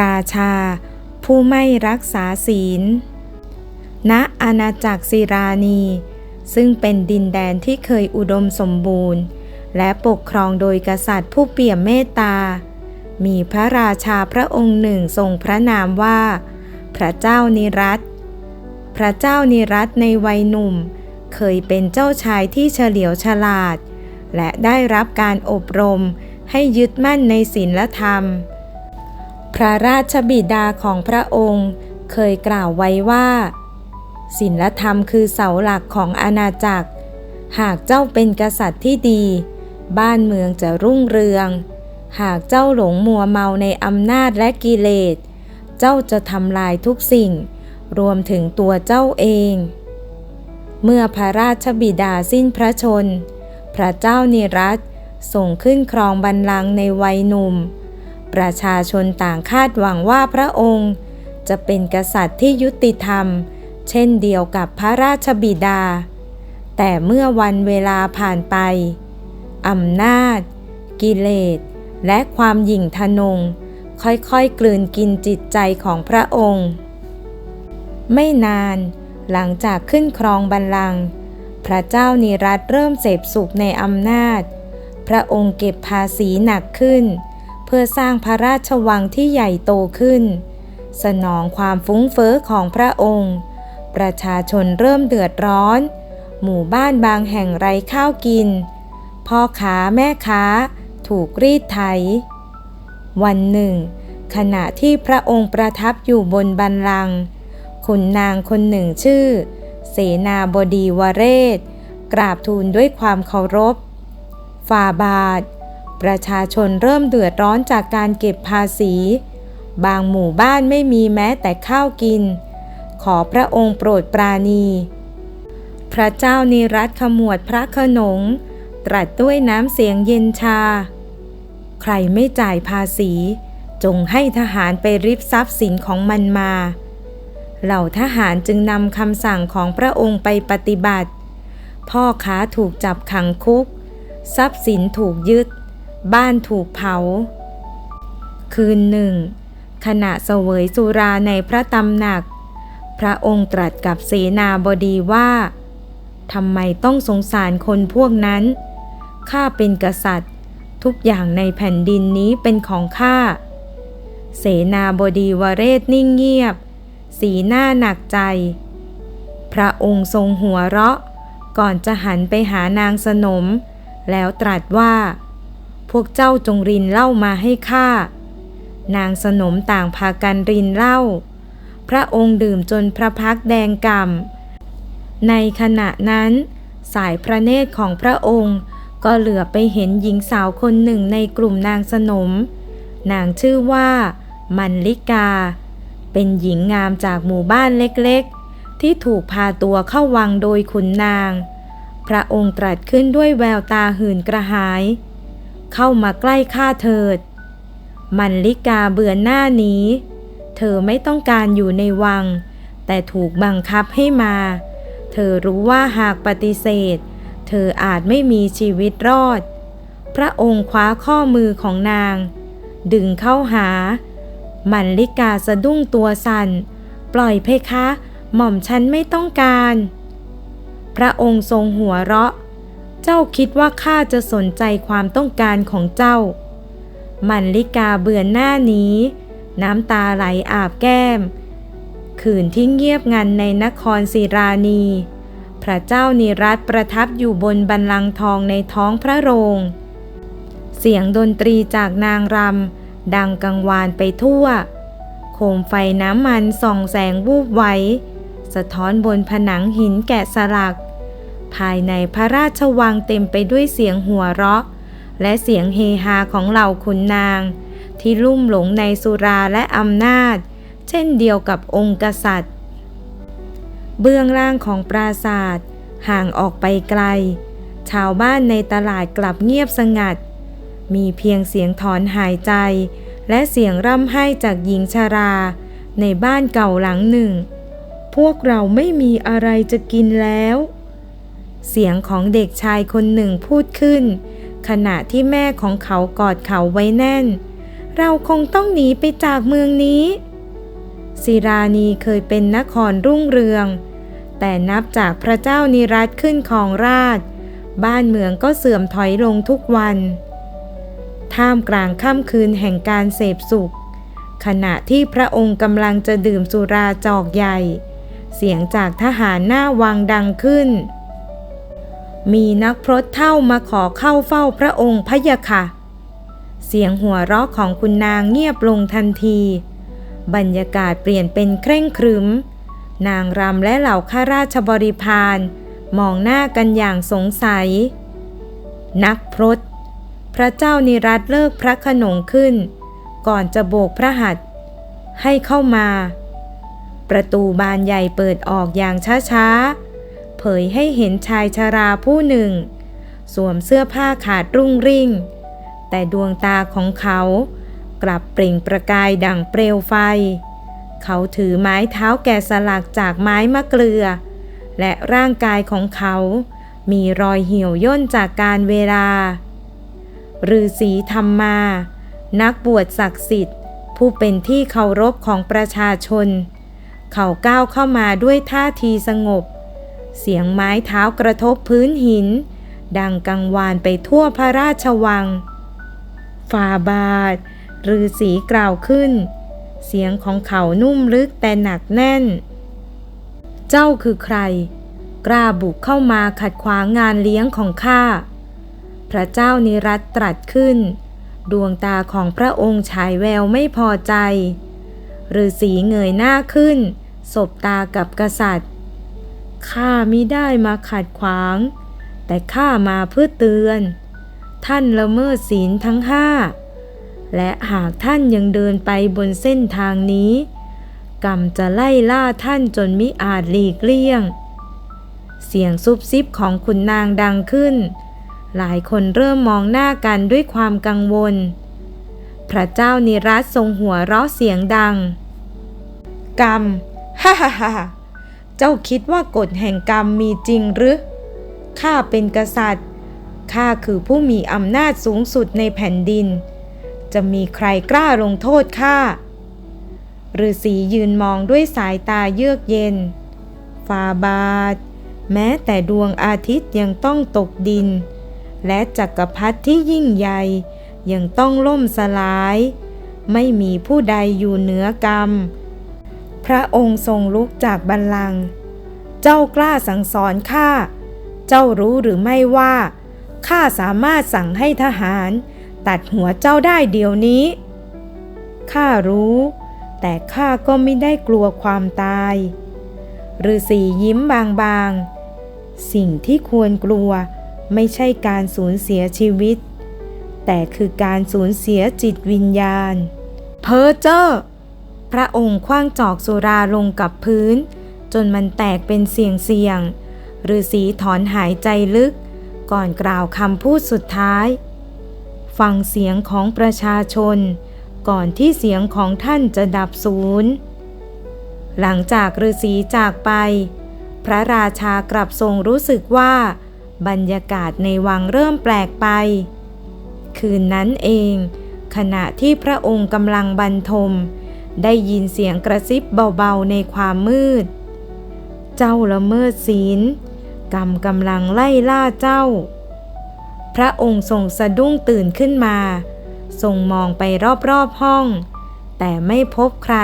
ราชา ผู้ไม่รักษาศีล ณ อาณาจักรศิรานี ซึ่งเป็นดินแดนที่เคยอุดมสมบูรณ์ และปกครองโดยกษัตริย์ผู้เปี่ยมเมตตา มีพระราชาพระองค์หนึ่งทรงพระนามว่า พระเจ้านิรัตพระเจ้านิรัตในวัยหนุ่ม เคยเป็นเจ้าชายที่เฉลียวฉลาด และได้รับการอบรมให้ยึดมั่นในศีลธรรม พระราชบิดาของพระองค์เคยกล่าวไว้ว่าศีลธรรมคือเสาหลักของอาณาจักร หากเจ้าเป็นกษัตริย์ที่ดี บ้านเมืองจะรุ่งเรือง หากเจ้าหลงมัวเมาในอำนาจและกิเลส เจ้าจะทำลายทุกสิ่ง รวมถึงตัวเจ้าเอง เมื่อพระราชบิดาสิ้นพระชน พระเจ้านิรัตส่งขึ้นครองบัลลังก์ในวัยหนุ่ม ประชาชนต่างคาดหวังว่าพระองค์ จะเป็นกษัตริย์ที่ยุติธรรม เช่นเดียวกับพระราชบิดา แต่เมื่อวันเวลาผ่านไปอำนาจ กิเลส และความหยิ่งทะนง ค่อยๆ กลืนกินจิตใจของพระองค์ ไม่นานหลังจากขึ้นครองบัลลังก์พระเจ้านิรัตเริ่มเสพสุขในอำนาจ พระองค์เก็บภาษีหนักขึ้น พื่อสร้างพระราชวังที่ใหญ่โตขึ้น สนองความฟุ้งเฟ้อของพระองค์ ประชาชนเริ่มเดือดร้อน หมู่บ้านบางแห่งไร้ข้าวกิน พ่อค้าแม่ค้า ถูกรีดไถ วันหนึ่ง ขณะที่พระองค์ประทับอยู่บนบันลังขุนนางคนหนึ่งชื่อ เสนาบดีวเรศ กราบทูลด้วยความเคารพฝ่าบาท ประชาชนเริ่มเดือดร้อนจากการเก็บภาษี บางหมู่บ้านไม่มีแม้แต่ข้าวกิน ขอพระองค์โปรดปราณี พระเจ้านิรัตขมวดพระขนง ตรัสด้วยน้ำเสียงเย็นชา ใครไม่จ่ายภาษี จงให้ทหารไปริบทรัพย์สินของมันมา เหล่าทหารจึงนำคำสั่งของพระองค์ไปปฏิบัติ พ่อค้าถูกจับขังคุก ทรัพย์สินถูกยึด บ้านถูกเผา คืนหนึ่ง ขณะเสวยสุราในพระตำหนัก พระองค์ตรัสกับเสนาบดีว่าทำไมต้องสงสารคนพวกนั้น ข้าเป็นกษัตริย์ ทุกอย่างในแผ่นดินนี้เป็นของข้า เสนาบดีวเรศนิ่งเงียบ สีหน้าหนักใจ พระองค์ทรงหัวเราะ ก่อนจะหันไปหานางสนม แล้วตรัสว่า พวกเจ้าจงรินเหล้ามาให้ข้านางสนมต่างพากันรินเหล้า พระองค์ดื่มจนพระพักแดงกำ่ำในขณะนั้น สายพระเนตรของพระองค์ก็เหลือไปเห็นหญิงสาวคนหนึ่งในกลุ่มนางสนม นางชื่อว่า มันลิกา เป็นหญิงงามจากหมู่บ้านเล็กๆ ที่ถูกพาตัวเข้าวังโดยขุนนาง พระองค์ตรัสขึ้นด้วยแววตาหื่นกระหาย เข้ามาใกล้ข้าเถิด มันลิกาเบื่อหน้านี้ เธอไม่ต้องการอยู่ในวัง แต่ถูกบังคับให้มา เธอรู้ว่าหากปฏิเสธ เธออาจไม่มีชีวิตรอด พระองค์คว้าข้อมือของนาง ดึงเข้าหา มันลิกาสะดุ้งตัวสั่น ปล่อยเพคะ หม่อมฉันไม่ต้องการ พระองค์ทรงหัวเราะ เจ้าคิดว่าข้าจะสนใจความต้องการของเจ้า มันลิกาเบื่อหน้านี้ น้ำตาไหลอาบแก้ม คืนที่เงียบงันในนครศิรานี พระเจ้านิรัตประทับอยู่บนบันลังทองในท้องพระโรง เสียงดนตรีจากนางรำดังกังวานไปทั่ว โคมไฟน้ำมันส่องแสงวูบไว้ สะท้อนบนผนังหินแกะสลัก ภายในพระราชวังเต็มไปด้วยเสียงหัวเราะ และเสียงเฮฮาของเหล่าขุนนาง ที่ลุ่มหลงในสุราและอำนาจ เช่นเดียวกับองค์กษัตริย์ เบื้องล่างของปราศาสตร์ห่างออกไปไกล ชาวบ้านในตลาดกลับเงียบสงัด มีเพียงเสียงถอนหายใจ และเสียงร่ำไห้จากหญิงชารา ในบ้านเก่าหลังหนึ่ง พวกเราไม่มีอะไรจะกินแล้ว เสียงของเด็กชายคนหนึ่งพูดขึ้น ขณะที่แม่ของเขากอดเขาไว้แน่น เราคงต้องหนีไปจากเมืองนี้ศิรานีเคยเป็นนครรุ่งเรือง แต่นับจากพระเจ้านิรัตขึ้นของราช บ้านเมืองก็เสื่อมถอยลงทุกวัน ท่ามกลางค่ำคืนแห่งการเสพสุข ขณะที่พระองค์กำลังจะดื่มสุราจอกใหญ่ เสียงจากทหารหน้าวังดังขึ้น มีนักพรตเท่ามาขอเข้าเฝ้าพระองค์พะยะค่ะ เสียงหัวเราะของคุณนางเงียบลงทันที บรรยากาศเปลี่ยนเป็นเคร่งครึม นางรำและเหล่าข้าราชบริพารมองหน้ากันอย่างสงสัย นักพรตพระเจ้านิรัตเลิกพระขนงขึ้น ก่อนจะโบกพระหัตถ์ให้เข้ามา ประตูบานใหญ่เปิดออกอย่างช้าๆ เผยให้เห็นชายชาราผู้หนึ่ง สวมเสื้อผ้าขาดรุ่งริ่ง แต่ดวงตาของเขากลับเปล่งประกายดั่งเปลวไฟ เขาถือไม้เท้าแกะสลักจากไม้มะเกลือ และร่างกายของเขามีรอยเหี่ยวย่นจากการเวลาฤาษีธรรมมา นักบวชศักดิ์สิทธิ์ ผู้เป็นที่เคารพของประชาชน เขาก้าวเข้ามาด้วยท่าทีสงบ เสียงไม้เท้ากระทบพื้นหิน ดังกังวานไปทั่วพระราชวังฟาบาทฤาษีกล่าวขึ้น เสียงของเขานุ่มลึกแต่หนักแน่น เจ้าคือใคร กล้าบุกเข้ามาขัดขวางงานเลี้ยงของข้า พระเจ้านิรัตตรัสขึ้น ดวงตาของพระองค์ฉายแววไม่พอใจฤาษีเงยหน้าขึ้น สบตากับกษัตริย์ ข้ามิได้มาขัดขวาง แต่ข้ามาเพื่อเตือน ท่านละเมิดศีลทั้งห้า และหากท่านยังเดินไปบนเส้นทางนี้ กรรมจะไล่ล่าท่านจนมิอาจหลีกเลี่ยง เสียงซุบซิบของขุนนางดังขึ้น หลายคนเริ่มมองหน้ากันด้วยความกังวล พระเจ้านิรัตทรงหัวเราะเสียงดัง กรรมฮ่าฮ่าฮ่า จ้าคิดว่ากฎแห่งกรรมมีจริงหรือ ข้าเป็นกษัตริย์ ข้าคือผู้มีอำนาจสูงสุดในแผ่นดิน จะมีใครกล้าลงโทษข้าฤาษียืนมองด้วยสายตาเยือกเย็น ฟาบาท แม้แต่ดวงอาทิตย์ยังต้องตกดิน และจักรพรรดิที่ยิ่งใหญ่ ยังต้องล่มสลาย ไม่มีผู้ใดอยู่เหนือกรรม พระองค์ทรงลุกจากบัลลังก์เจ้ากล้าสั่งสอนข้า เจ้ารู้หรือไม่ว่าข้าสามารถสั่งให้ทหาร ตัดหัวเจ้าได้เดี๋ยวนี้ ข้ารู้ แต่ข้าก็ไม่ได้กลัวความตายฤาษียิ้มบางๆ สิ่งที่ควรกลัวไม่ใช่การสูญเสียชีวิต แต่คือการสูญเสียจิตวิญญาณ เพอเจอร์ พระองค์คว้างจอกสุราลงกับพื้น จนมันแตกเป็นเสียงเสียงฤาษีถอนหายใจลึก ก่อนกล่าวคำพูดสุดท้าย ฟังเสียงของประชาชน ก่อนที่เสียงของท่านจะดับสูญหลังจากฤาษีจากไป พระราชากลับทรงรู้สึกว่า บรรยากาศในวังเริ่มแปลกไป คืนนั้นเอง ขณะที่พระองค์กำลังบรรทม ได้ยินเสียงกระซิบเบาๆในความมืด เจ้าละเมิดศีลกรรมกำลังไล่ล่าเจ้า พระองค์ทรงสะดุ้งตื่นขึ้นมา ทรงมองไปรอบๆห้อง แต่ไม่พบใคร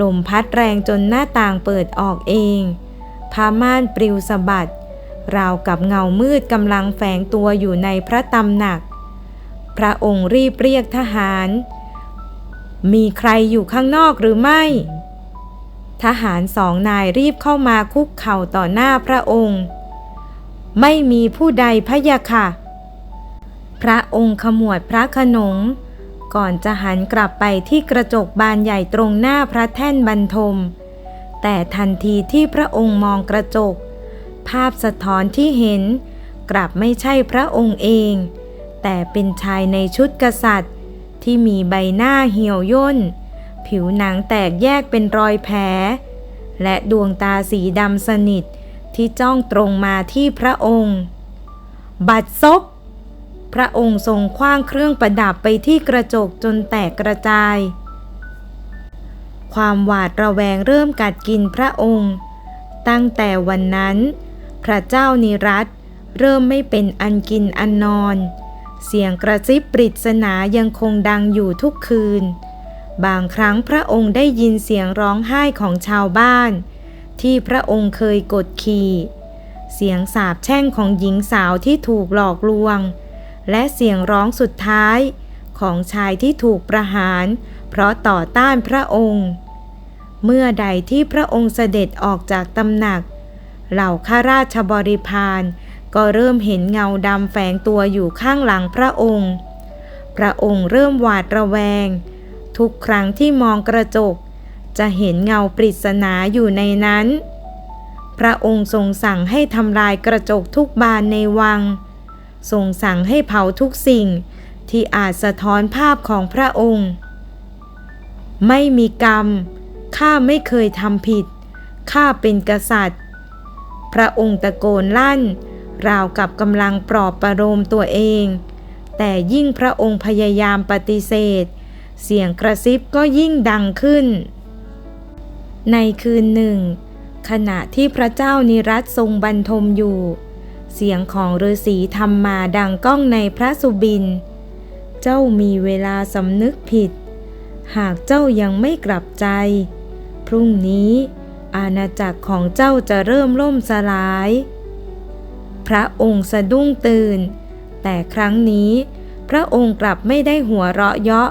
ลมพัดแรงจนหน้าต่างเปิดออกเองผ้าม่านปลิวสะบัด ราวกับเงามืดกำลังแฝงตัวอยู่ในพระตำหนัก พระองค์รีบเรียกทหาร มีใครอยู่ข้างนอกหรือไม่ ทหารสองนายรีบเข้ามาคุกเข่าต่อหน้าพระองค์ ไม่มีผู้ใดพะยะค่ะ พระองค์ขมวดพระขนง ก่อนจะหันกลับไปที่กระจกบานใหญ่ตรงหน้าพระแท่นบรรทม แต่ทันทีที่พระองค์มองกระจก ภาพสะท้อนที่เห็นกลับไม่ใช่พระองค์เอง แต่เป็นชายในชุดกษัตริย์ ที่มีใบหน้าเหี่ยวย่น ผิวหนังแตกแยกเป็นรอยแผล และดวงตาสีดำสนิทที่จ้องตรงมาที่พระองค์ บัดซบพระองค์ทรงคว้างเครื่องประดับไปที่กระจกจนแตกกระจาย ความหวาดระแวงเริ่มกัดกินพระองค์ ตั้งแต่วันนั้น พระเจ้านิรัตเริ่มไม่เป็นอันกินอันนอน เสียงกระซิบปริศนายังคงดังอยู่ทุกคืน บางครั้งพระองค์ได้ยินเสียงร้องไห้ของชาวบ้าน ที่พระองค์เคยกดขี่ เสียงสาบแช่งของหญิงสาวที่ถูกหลอกลวง และเสียงร้องสุดท้ายของชายที่ถูกประหาร เพราะต่อต้านพระองค์ เมื่อใดที่พระองค์เสด็จออกจากตำหนัก เหล่าข้าราชบริพาร ก็เริ่มเห็นเงาดำแฝงตัวอยู่ข้างหลังพระองค์ พระองค์เริ่มหวาดระแวง ทุกครั้งที่มองกระจก จะเห็นเงาปริศนาอยู่ในนั้น พระองค์ทรงสั่งให้ทำลายกระจกทุกบานในวัง ทรงสั่งให้เผาทุกสิ่งที่อาจสะท้อนภาพของพระองค์ ไม่มีกรรม ข้าไม่เคยทำผิด ข้าเป็นกษัตริย์ พระองค์ตะโกนลั่น ราวกับกำลังปลอบประโลมตัวเอง แต่ยิ่งพระองค์พยายามปฏิเสธ เสียงกระซิบก็ยิ่งดังขึ้น ในคืนหนึ่ง ขณะที่พระเจ้านิรัตทรงบรรทมอยู่ เสียงของฤาษีธรรมมาดังก้องในพระสุบิน เจ้ามีเวลาสำนึกผิด หากเจ้ายังไม่กลับใจ พรุ่งนี้อาณาจักรของเจ้าจะเริ่มล่มสลาย พระองค์สะดุ้งตื่น แต่ครั้งนี้ พระองค์กลับไม่ได้หัวเราะเยาะ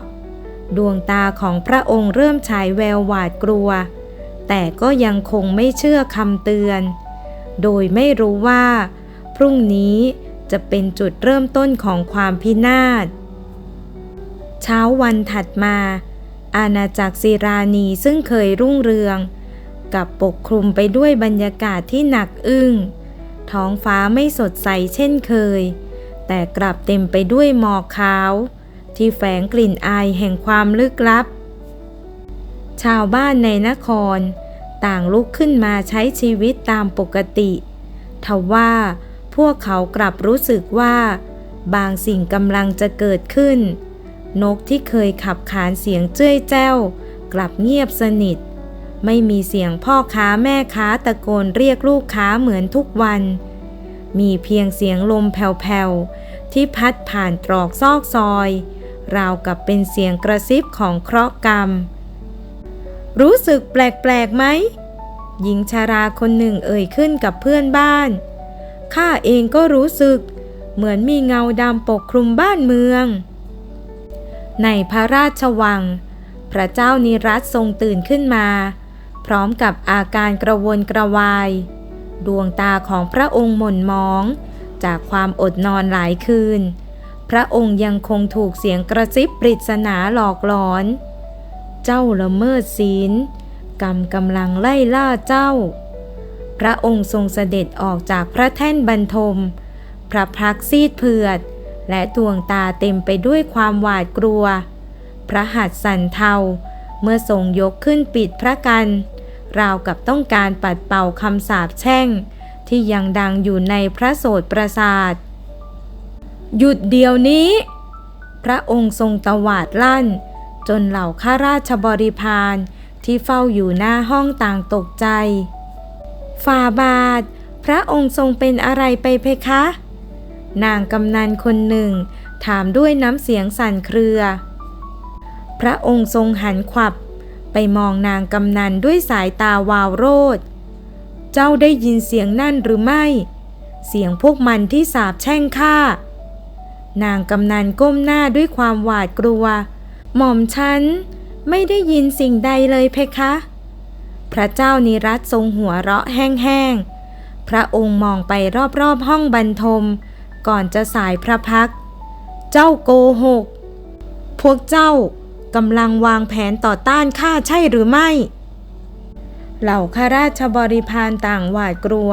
ดวงตาของพระองค์เริ่มฉายแววหวาดกลัว แต่ก็ยังคงไม่เชื่อคำเตือน โดยไม่รู้ว่า พรุ่งนี้จะเป็นจุดเริ่มต้นของความพินาศ เช้าวันถัดมา อาณาจักรศิรานีซึ่งเคยรุ่งเรือง กับปกคลุมไปด้วยบรรยากาศที่หนักอึ้ง ท้องฟ้าไม่สดใสเช่นเคย แต่กลับเต็มไปด้วยหมอกขาว ที่แฝงกลิ่นอายแห่งความลึกลับ ชาวบ้านในนคร ต่างลุกขึ้นมาใช้ชีวิตตามปกติ ทว่าพวกเขากลับรู้สึกว่า บางสิ่งกำลังจะเกิดขึ้น นกที่เคยขับขานเสียงเจ้ยแจ้ว กลับเงียบสนิท ไม่มีเสียงพ่อค้าแม่ค้าตะโกนเรียกลูกค้าเหมือนทุกวัน มีเพียงเสียงลมแผ่วๆ ที่พัดผ่านตรอกซอกซอย ราวกับเป็นเสียงกระซิบของเคราะห์กรรม รู้สึกแปลกๆไหม หญิงชาราคนหนึ่งเอ่ยขึ้นกับเพื่อนบ้าน ข้าเองก็รู้สึก เหมือนมีเงาดำปกคลุมบ้านเมือง ในพระราชวัง พระเจ้านิรัตทรงตื่นขึ้นมา พร้อมกับอาการกระวนกระวาย ดวงตาของพระองค์หม่นมอง จากความอดนอนหลายคืน พระองค์ยังคงถูกเสียงกระซิบปริศนาหลอกหลอน เจ้าละเมิดศีลกรรมกำลังไล่ล่าเจ้า พระองค์ทรงเสด็จออกจากพระแท่นบรรทม พระพักซีดเผือด และดวงตาเต็มไปด้วยความหวาดกลัว พระหัตถ์สั่นเทาเมื่อทรงยกขึ้นปิดพระกัน ราวกับต้องการปัดเป่าคำสาปแช่ง ที่ยังดังอยู่ในพระโสดประสาท หยุดเดี๋ยวนี้ พระองค์ทรงตวาดลั่น จนเหล่าข้าราชบริพารที่เฝ้าอยู่หน้าห้องต่างตกใจ ฝ่าบาท พระองค์ทรงเป็นอะไรไปเพคะ นางกำนันคนหนึ่ง ถามด้วยน้ำเสียงสั่นเครือ พระองค์ทรงหันขวับ ไปมองนางกำนันด้วยสายตาวาวโรดเจ้าได้ยินเสียงนั่นหรือไม่ เสียงพวกมันที่สาบแช่งข้านางกำนันก้มหน้าด้วยความหวาดกลัว หม่อมฉันไม่ได้ยินสิ่งใดเลยเพคะ พระเจ้านิรัตทรงหัวเราะแห้งๆ พระองค์มองไปรอบๆห้องบรรทม ก่อนจะสายพระพัก เจ้าโกหก พวกเจ้า กำลังวางแผนต่อต้านข้าใช่หรือไม่ เหล่าข้าราชบริพารต่างหวาดกลัว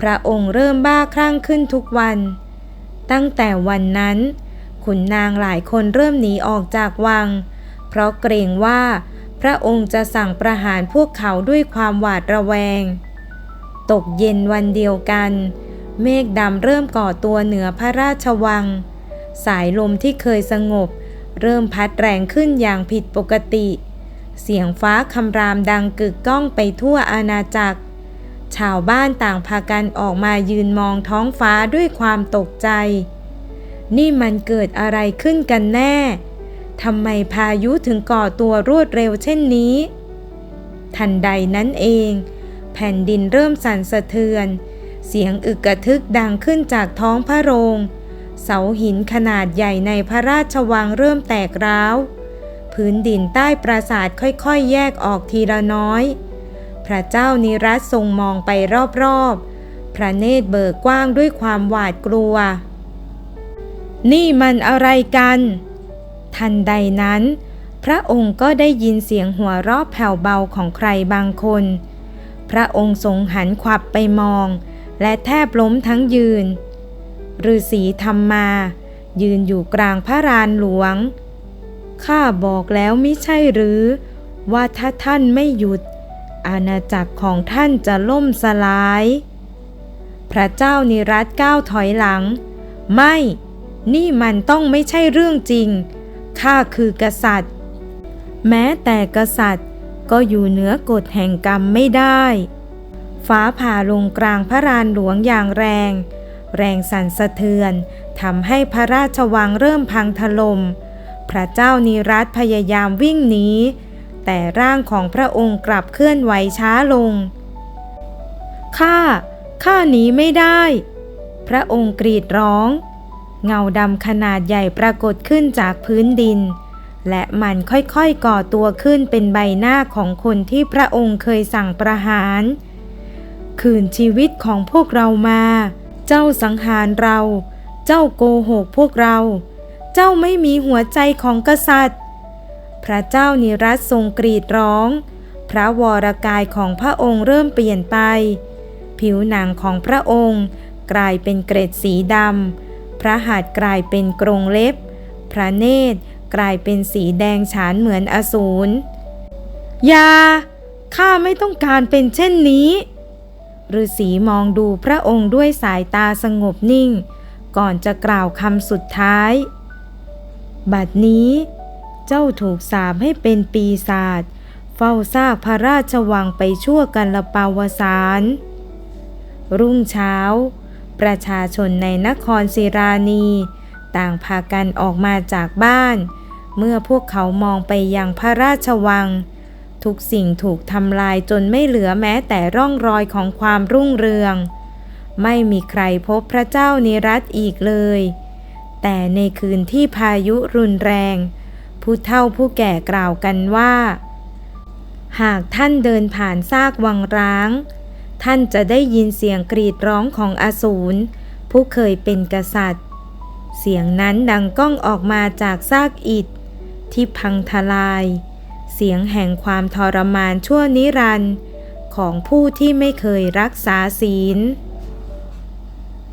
พระองค์เริ่มบ้าคลั่งขึ้นทุกวัน ตั้งแต่วันนั้น ขุนนางหลายคนเริ่มหนีออกจากวัง เพราะเกรงว่าพระองค์จะสั่งประหารพวกเขาด้วยความหวาดระแวง ตกเย็นวันเดียวกัน เมฆดำเริ่มก่อตัวเหนือพระราชวัง สายลมที่เคยสงบ เริ่มพัดแรงขึ้นอย่างผิดปกติ เสียงฟ้าคำรามดังกึกก้องไปทั่วอาณาจักร ชาวบ้านต่างพากันออกมายืนมองท้องฟ้าด้วยความตกใจ นี่มันเกิดอะไรขึ้นกันแน่ ทำไมพายุถึงก่อตัวรวดเร็วเช่นนี้ ทันใดนั้นเอง แผ่นดินเริ่มสั่นสะเทือน เสียงอึกกระทึกดังขึ้นจากท้องพระโรง เสาหินขนาดใหญ่ในพระราชวังเริ่มแตกร้าว พื้นดินใต้ปราสาทค่อยๆ แยกออกทีละน้อย พระเจ้านิรัตทรงมองไปรอบๆ พระเนตรเบิกกว้างด้วยความหวาดกลัว นี่มันอะไรกัน ทันใดนั้น พระองค์ก็ได้ยินเสียงหัวเราะแผ่วเบาของใครบางคน พระองค์ทรงหันขวับไปมอง และแทบล้มทั้งยืน ฤาษีธรรมมา ยืนอยู่กลางพระรานหลวง ข้าบอกแล้วไมิใช่หรือ ว่าถ้าท่านไม่หยุด อาณาจักรของท่านจะล่มสลาย พระเจ้านิรัตก้าวถอยหลัง ไม่ นี่มันต้องไม่ใช่เรื่องจริง ข้าคือกษัตริย์ แม้แต่กษัตริย์ก็อยู่เหนือกฎแห่งกรรมไม่ได้ ฟ้าผ่าลงกลางพระรานหลวงอย่างแรง แรงสั่นสะเทือนทำให้พระราชวังเริ่มพังถลม่ม พระเจ้านิรัตพยายามวิ่งหนี แต่ร่างของพระองค์กลับเคลื่อนไหวช้าลง ข้า ข้าหนีไม่ได้ พระองค์กรีดร้อง เงาดำขนาดใหญ่ปรากฏขึ้นจากพื้นดิน และมันค่อยๆก่อตัวขึ้นเป็นใบหน้าของคนที่พระองค์เคยสั่งประหาร คืนชีวิตของพวกเรามา เจ้าสังหารเรา เจ้าโกหกพวกเรา เจ้าไม่มีหัวใจของกษัตริย์ พระเจ้านิรัตทรงกรีดร้อง พระวรกายของพระองค์เริ่มเปลี่ยนไป ผิวหนังของพระองค์กลายเป็นเกร็ดสีดำ พระหัตถ์กลายเป็นกรงเล็บ พระเนตรกลายเป็นสีแดงฉานเหมือนอสูรยาข้าไม่ต้องการเป็นเช่นนี้ ฤาษีมองดูพระองค์ด้วยสายตาสงบนิ่ง ก่อนจะกล่าวคำสุดท้าย บัดนี้เจ้าถูกสาปให้เป็นปีศาจเฝ้าซากพระราชวังไปชั่วกันละปาวสาร รุ่งเช้า ประชาชนในนครศิรานี ต่างพากันออกมาจากบ้าน เมื่อพวกเขามองไปยังพระราชวัง ทุกสิ่งถูกทำลายจนไม่เหลือแม้แต่ร่องรอยของความรุ่งเรือง ไม่มีใครพบพระเจ้านิรัตอีกเลย แต่ในคืนที่พายุรุนแรง ผู้เฒ่าผู้แก่กล่าวกันว่า หากท่านเดินผ่านซากวังร้าง ท่านจะได้ยินเสียงกรีดร้องของอสูรผู้เคยเป็นกษัตริย์ เสียงนั้นดังก้องออกมาจากซากอิฐที่พังทลาย เสียงแห่งความทรมานชั่วนิรันดร์ของผู้ที่ไม่เคยรักษาศีล